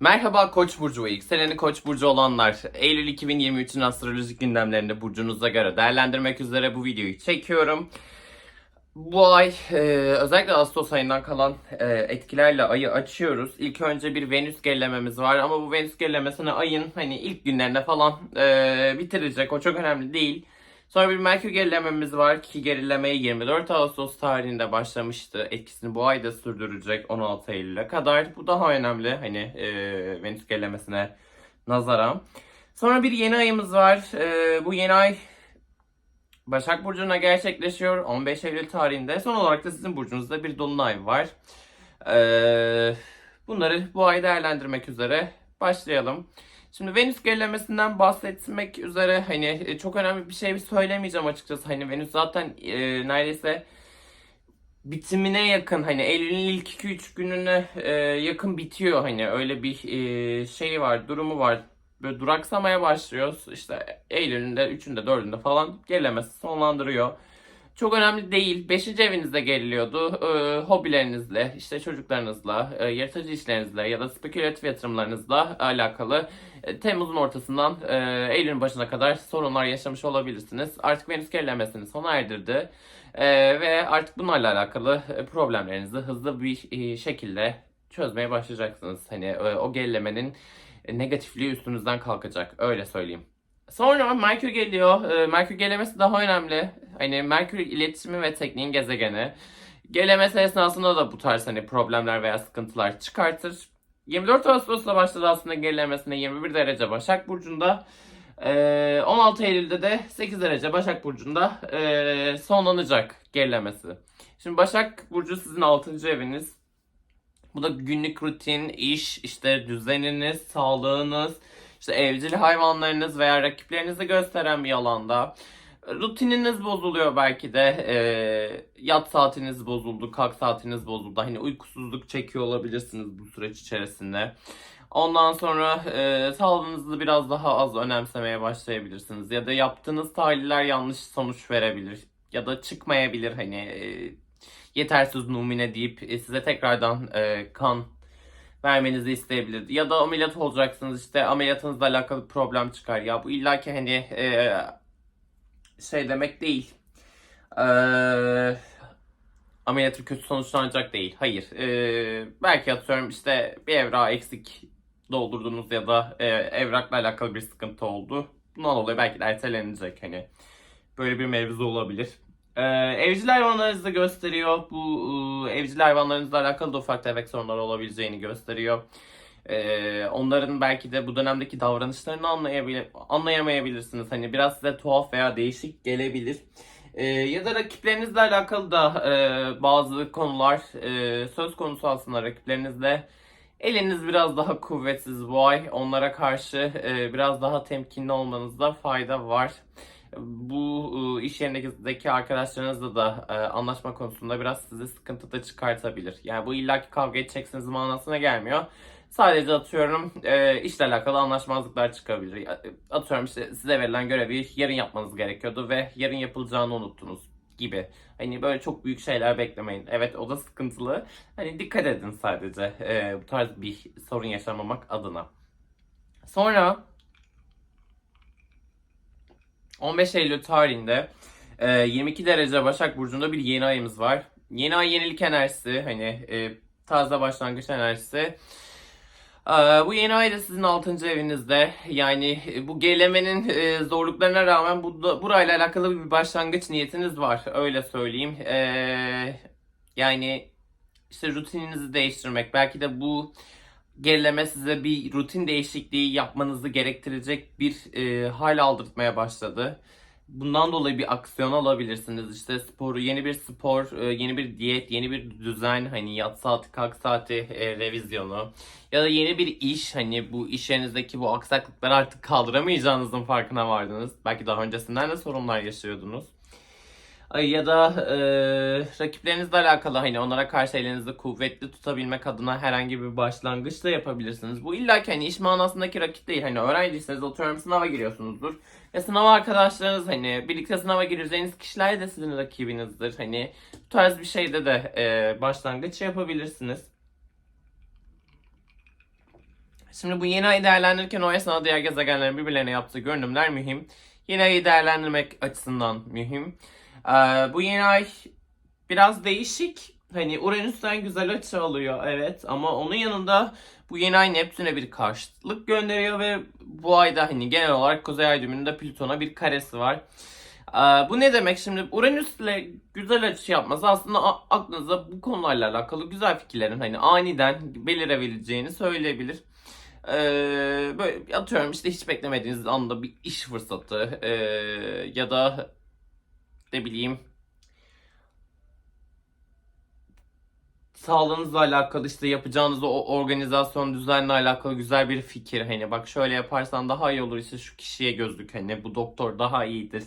Merhaba Koç burcu ve yükseleni Koç burcu olanlar. Eylül 2023'ün astrolojik gündemlerini burcunuza göre değerlendirmek üzere bu videoyu çekiyorum. Bu ay e, özellikle Ağustos ayından kalan e, etkilerle ayı açıyoruz. İlk önce bir Venüs gerilememiz var ama bu Venüs gerilemesini ayın hani ilk günlerinde falan e, bitirecek. O çok önemli değil. Sonra bir Merkür gerilememiz var ki gerileme 24 Ağustos tarihinde başlamıştı. Etkisini bu ayda sürdürecek 16 Eylül'e kadar. Bu daha önemli hani e, Venüs gerilemesine nazaran. Sonra bir yeni ayımız var. E, bu yeni ay Başak Burcu'na gerçekleşiyor 15 Eylül tarihinde. Son olarak da sizin burcunuzda bir dolunay var. E, bunları bu ay değerlendirmek üzere başlayalım. Şimdi Venüs gerilemesinden bahsetmek üzere hani e, çok önemli bir şey söylemeyeceğim açıkçası. Hani Venüs zaten e, neredeyse bitimine yakın hani Eylül'ün ilk 2-3 gününe e, yakın bitiyor hani öyle bir e, şey var durumu var. Böyle duraksamaya başlıyor. İşte Eylül'ün de 3'ünde 4'ünde falan gerilemesi sonlandırıyor. Çok önemli değil. Beşinci evinizde geriliyordu. Ee, hobilerinizle, işte çocuklarınızla, e, yaratıcı işlerinizle ya da spekülatif yatırımlarınızla alakalı e, Temmuz'un ortasından e, Eylül'ün başına kadar sorunlar yaşamış olabilirsiniz. Artık Venüs gerilemesini sona erdirdi. E, ve artık bunlarla alakalı e, problemlerinizi hızlı bir e, şekilde çözmeye başlayacaksınız. Hani e, o gerilemenin negatifliği üstünüzden kalkacak. Öyle söyleyeyim. Sonra Merkür geliyor. Ee, Merkür gelemesi daha önemli. Hani Merkür iletişimi ve tekniğin gezegeni. Gelemesi esnasında da bu tarz hani problemler veya sıkıntılar çıkartır. 24 Ağustos'ta başladı aslında gerilemesine 21 derece Başak Burcu'nda. Ee, 16 Eylül'de de 8 derece Başak Burcu'nda ee, sonlanacak gerilemesi. Şimdi Başak Burcu sizin 6. eviniz. Bu da günlük rutin, iş, işte düzeniniz, sağlığınız, işte evcil hayvanlarınız veya rakiplerinizi gösteren bir alanda. Rutininiz bozuluyor belki de. E, yat saatiniz bozuldu, kalk saatiniz bozuldu. Hani uykusuzluk çekiyor olabilirsiniz bu süreç içerisinde. Ondan sonra e, sağlığınızı biraz daha az önemsemeye başlayabilirsiniz. Ya da yaptığınız tahliller yanlış sonuç verebilir. Ya da çıkmayabilir hani e, yetersiz numune deyip e, size tekrardan e, kan vermenizi isteyebilir. Ya da ameliyat olacaksınız işte ameliyatınızla alakalı problem çıkar. Ya bu illaki hani e, şey demek değil. E, ameliyatı kötü sonuçlanacak değil. Hayır. E, belki atıyorum işte bir evrağı eksik doldurdunuz ya da e, evrakla alakalı bir sıkıntı oldu. Bundan dolayı belki de ertelenecek hani. Böyle bir mevzu olabilir. Ee, evcil hayvanlarınızı gösteriyor. Bu e, evcil hayvanlarınızla alakalı da ufak tefek sorunlar olabileceğini gösteriyor. Ee, onların belki de bu dönemdeki davranışlarını anlayabilir, anlayamayabilirsiniz. Hani biraz size tuhaf veya değişik gelebilir. Ee, ya da rakiplerinizle alakalı da e, bazı konular e, söz konusu aslında rakiplerinizle. Eliniz biraz daha kuvvetsiz bu ay. Onlara karşı biraz daha temkinli olmanızda fayda var bu e, iş yerindeki arkadaşlarınızla da e, anlaşma konusunda biraz size sıkıntı da çıkartabilir. Yani bu illaki kavga edeceksiniz manasına gelmiyor. Sadece atıyorum e, işle alakalı anlaşmazlıklar çıkabilir. Atıyorum işte size verilen görevi yarın yapmanız gerekiyordu ve yarın yapılacağını unuttunuz gibi. Hani böyle çok büyük şeyler beklemeyin. Evet o da sıkıntılı. Hani dikkat edin sadece bu tarz bir sorun yaşamamak adına. Sonra 15 Eylül tarihinde 22 e, derece Başak Burcu'nda bir yeni ayımız var. Yeni ay yenilik enerjisi, hani e, taze başlangıç enerjisi. E, bu yeni ay da sizin 6. evinizde. Yani bu gerilemenin zorluklarına rağmen bu, burayla alakalı bir başlangıç niyetiniz var. Öyle söyleyeyim. Yani işte rutininizi değiştirmek. Belki de bu gerileme size bir rutin değişikliği yapmanızı gerektirecek bir e, hal aldırtmaya başladı. Bundan dolayı bir aksiyon alabilirsiniz. İşte sporu, yeni bir spor, e, yeni bir diyet, yeni bir düzen, hani yat saati, kalk saati e, revizyonu ya da yeni bir iş, hani bu iş yerinizdeki bu aksaklıkları artık kaldıramayacağınızın farkına vardınız. Belki daha öncesinden de sorunlar yaşıyordunuz ya da e, rakiplerinizle alakalı hani onlara karşı elinizi kuvvetli tutabilmek adına herhangi bir başlangıç da yapabilirsiniz. Bu illa ki hani iş manasındaki rakip değil. Hani öğrenciyseniz atıyorum sınava giriyorsunuzdur. Ve sınav arkadaşlarınız hani birlikte sınava gireceğiniz kişiler de sizin rakibinizdir. Hani bu tarz bir şeyde de e, başlangıç yapabilirsiniz. Şimdi bu yeni ayı değerlendirirken o esnada diğer gezegenlerin birbirlerine yaptığı görünümler mühim. Yeni ayı değerlendirmek açısından mühim. Ee, bu yeni ay biraz değişik. Hani Uranüs'ten güzel açı alıyor evet ama onun yanında bu yeni ay Neptün'e bir karşıtlık gönderiyor ve bu ayda hani genel olarak Kuzey Ay düğümünde Plüton'a bir karesi var. Ee, bu ne demek şimdi Uranüs'le güzel açı yapması aslında aklınıza bu konularla alakalı güzel fikirlerin hani aniden belirebileceğini söyleyebilir. Ee, böyle atıyorum işte hiç beklemediğiniz anda bir iş fırsatı ee, ya da ne bileyim sağlığınızla alakalı işte yapacağınız o organizasyon düzenle alakalı güzel bir fikir hani bak şöyle yaparsan daha iyi olur işte şu kişiye gözlük hani bu doktor daha iyidir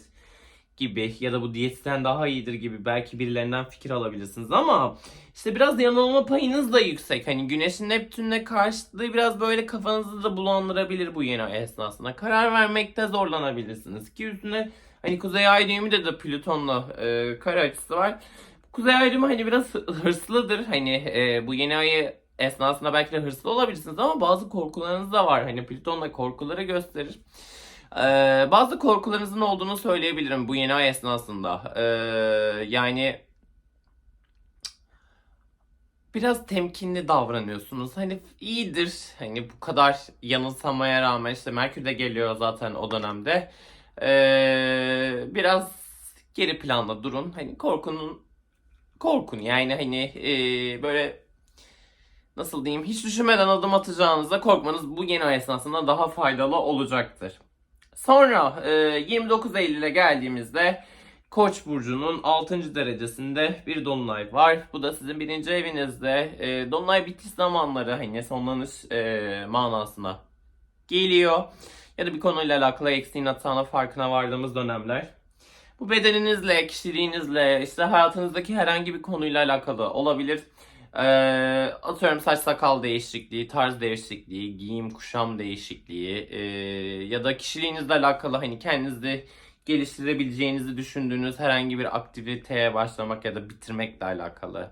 gibi ya da bu diyetisyen daha iyidir gibi belki birilerinden fikir alabilirsiniz ama işte biraz yanılma payınız da yüksek. Hani Güneş'in Neptün'le karşıtlığı biraz böyle kafanızı da bulandırabilir bu yeni esnasında. Karar vermekte zorlanabilirsiniz. Ki üstüne hani Kuzey Ay düğümü de Plüton'la e, kare açısı var. Kuzey Ay düğümü hani biraz hı- hırslıdır. Hani e, bu yeni ayı esnasında belki de hırslı olabilirsiniz ama bazı korkularınız da var. Hani Plüton'la korkuları gösterir. Ee, bazı korkularınızın olduğunu söyleyebilirim bu yeni ay esnasında. Ee, yani biraz temkinli davranıyorsunuz. Hani iyidir. Hani bu kadar yanılsamaya rağmen işte Merkür de geliyor zaten o dönemde. Ee, biraz geri planda durun. Hani korkunun korkun yani hani ee, böyle nasıl diyeyim hiç düşünmeden adım atacağınızda korkmanız bu ay esnasında daha faydalı olacaktır. Sonra e, 29 Eylül'e geldiğimizde Koç burcunun 6. derecesinde bir dolunay var. Bu da sizin birinci evinizde. E, dolunay bitiş zamanları hani sonlanış e, manasına geliyor. Ya da bir konuyla alakalı eksiğin hatana farkına vardığımız dönemler. Bu bedeninizle, kişiliğinizle, işte hayatınızdaki herhangi bir konuyla alakalı olabilir. Ee, atıyorum saç sakal değişikliği, tarz değişikliği, giyim kuşam değişikliği ee, ya da kişiliğinizle alakalı hani kendinizi geliştirebileceğinizi düşündüğünüz herhangi bir aktiviteye başlamak ya da bitirmekle alakalı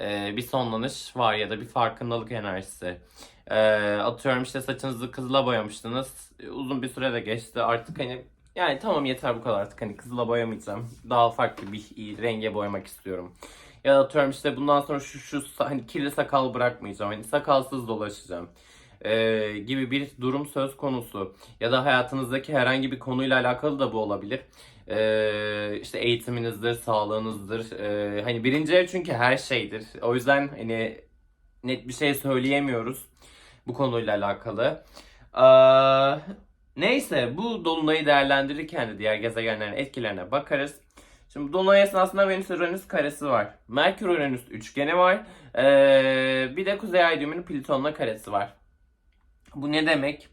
ee, bir sonlanış var ya da bir farkındalık enerjisi. Ee, atıyorum işte saçınızı kızıla boyamıştınız. Uzun bir süre de geçti. Artık hani yani tamam yeter bu kadar artık hani kızıla boyamayacağım. Daha farklı bir renge boyamak istiyorum. Ya da atıyorum işte bundan sonra şu şu hani kirli sakal bırakmayacağım. Hani sakalsız dolaşacağım. Ee, gibi bir durum söz konusu. Ya da hayatınızdaki herhangi bir konuyla alakalı da bu olabilir. Ee, işte eğitiminizdir, sağlığınızdır. Ee, hani birinci ev çünkü her şeydir. O yüzden hani net bir şey söyleyemiyoruz bu konuyla alakalı. Ee, neyse bu dolunayı değerlendirirken de diğer gezegenlerin etkilerine bakarız. Şimdi dolunay esnasında Venüs Uranüs karesi var. Merkür Uranüs üçgeni var. Ee, bir de Kuzey Ay düğümünün Plüton'la karesi var. Bu ne demek?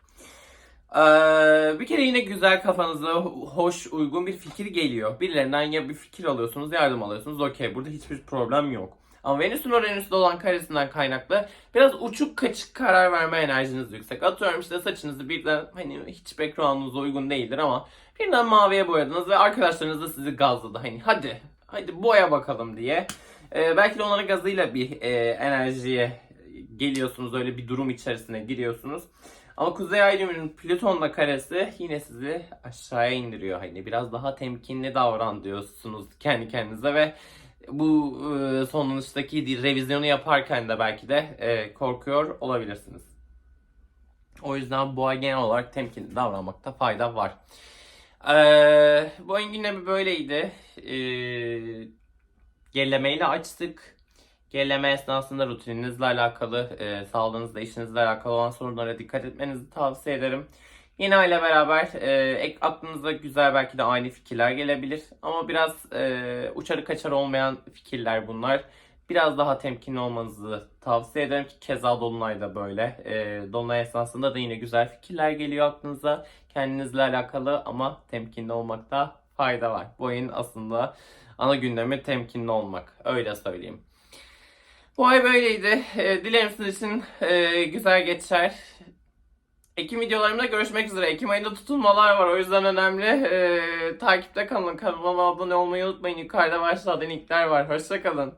Ee, bir kere yine güzel kafanıza hoş uygun bir fikir geliyor. Birilerinden ya bir fikir alıyorsunuz, yardım alıyorsunuz. Okey burada hiçbir problem yok. Ama Venüs'ün Uranüs'te olan karesinden kaynaklı biraz uçuk kaçık karar verme enerjiniz yüksek. Atıyorum işte saçınızı birden hani hiç background'unuza uygun değildir ama birden maviye boyadınız ve arkadaşlarınız da sizi gazladı. Hani hadi hadi boya bakalım diye. Ee, belki de onların gazıyla bir e, enerjiye geliyorsunuz. Öyle bir durum içerisine giriyorsunuz. Ama Kuzey Ay düğümünün Plüton'la karesi yine sizi aşağıya indiriyor. Hani biraz daha temkinli davran diyorsunuz kendi kendinize ve bu e, sonuçtaki revizyonu yaparken de belki de e, korkuyor olabilirsiniz. O yüzden ay genel olarak temkinli davranmakta fayda var. Ee, bu ayın gündemi böyleydi. Ee, gerilemeyle açtık. Gerileme esnasında rutininizle alakalı, e, sağlığınızla, işinizle alakalı olan sorunlara dikkat etmenizi tavsiye ederim. Yeni ayla beraber e, aklınıza güzel belki de aynı fikirler gelebilir. Ama biraz e, uçarı kaçarı olmayan fikirler bunlar. Biraz daha temkinli olmanızı tavsiye ederim ki keza Dolunay da böyle. E, Dolunay esnasında da yine güzel fikirler geliyor aklınıza. Kendinizle alakalı ama temkinli olmakta fayda var. Bu ayın aslında ana gündemi temkinli olmak. Öyle söyleyeyim. Bu ay böyleydi. E, dilerim sizin için e, güzel geçer. Ekim videolarımda görüşmek üzere. Ekim ayında tutulmalar var. O yüzden önemli. E, takipte kalın. Kanalıma abone olmayı unutmayın. Yukarıda aşağıda linkler var. Hoşçakalın.